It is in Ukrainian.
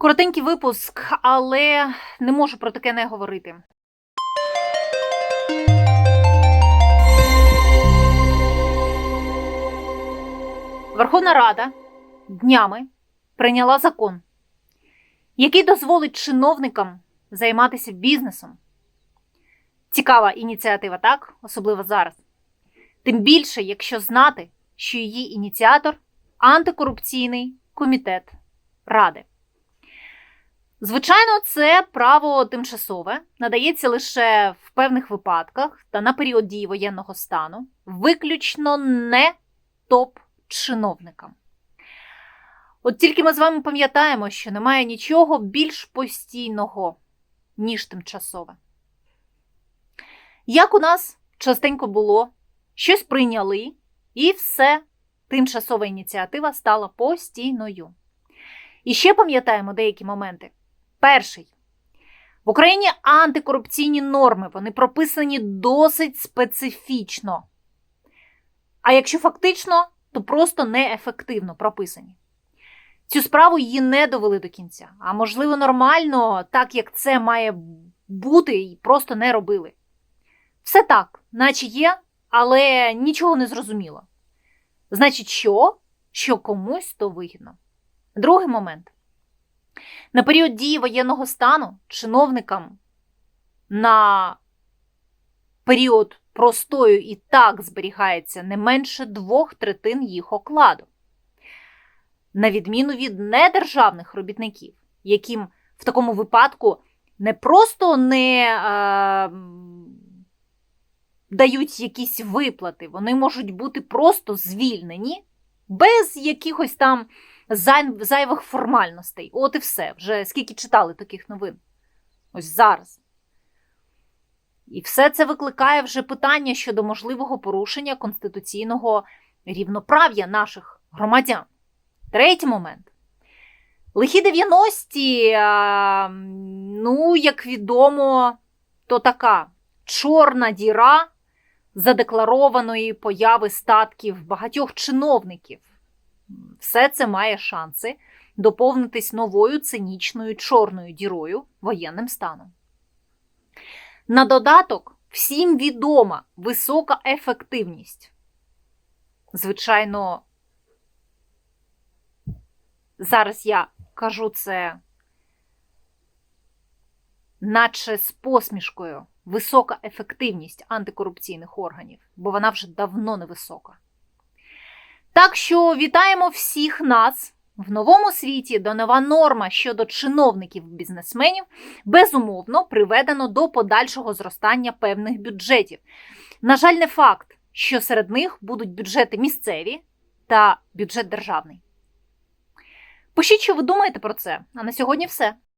Коротенький випуск, але не можу про таке не говорити. Верховна Рада днями прийняла закон, який дозволить чиновникам займатися бізнесом. Цікава ініціатива, так? Особливо зараз. Тим більше, якщо знати, що її ініціатор антикорупційний комітет Ради. Звичайно, це право тимчасове надається лише в певних випадках та на період дії воєнного стану, виключно не топ-чиновникам. От тільки ми з вами пам'ятаємо, що немає нічого більш постійного, ніж тимчасове. Як у нас частенько було, щось прийняли, і все, тимчасова ініціатива стала постійною. І ще пам'ятаємо деякі моменти. Перший. В Україні антикорупційні норми, вони прописані досить специфічно. А якщо фактично, то просто неефективно прописані. Цю справу її не довели до кінця. А можливо, нормально, так як це має бути, і просто не робили. Все так, наче є, але нічого не зрозуміло. Значить, що? Що комусь то вигідно. Другий момент. На період дії воєнного стану чиновникам на період простою і так зберігається не менше двох третин їх окладу. На відміну від недержавних робітників, яким в такому випадку не просто не е, дають якісь виплати, вони можуть бути просто звільнені без якихось там зайвих формальностей. От і все. Вже скільки читали таких новин. Ось зараз. І все це викликає вже питання щодо можливого порушення конституційного рівноправ'я наших громадян. Третій момент. Лихі 90-ті, ну, як відомо, то така чорна діра задекларованої появи статків багатьох чиновників. Все це має шанси доповнитись новою цинічною чорною дірою воєнним станом. На додаток, всім відома висока ефективність. Звичайно, зараз я кажу це, наче з посмішкою, висока ефективність антикорупційних органів, бо вона вже давно невисока. Так що вітаємо всіх нас в новому світі, де нова норма щодо чиновників-бізнесменів безумовно приведено до подальшого зростання певних бюджетів. На жаль, не факт, що серед них будуть бюджети місцеві та бюджет державний. Пишіть, що ви думаєте про це. А на сьогодні все.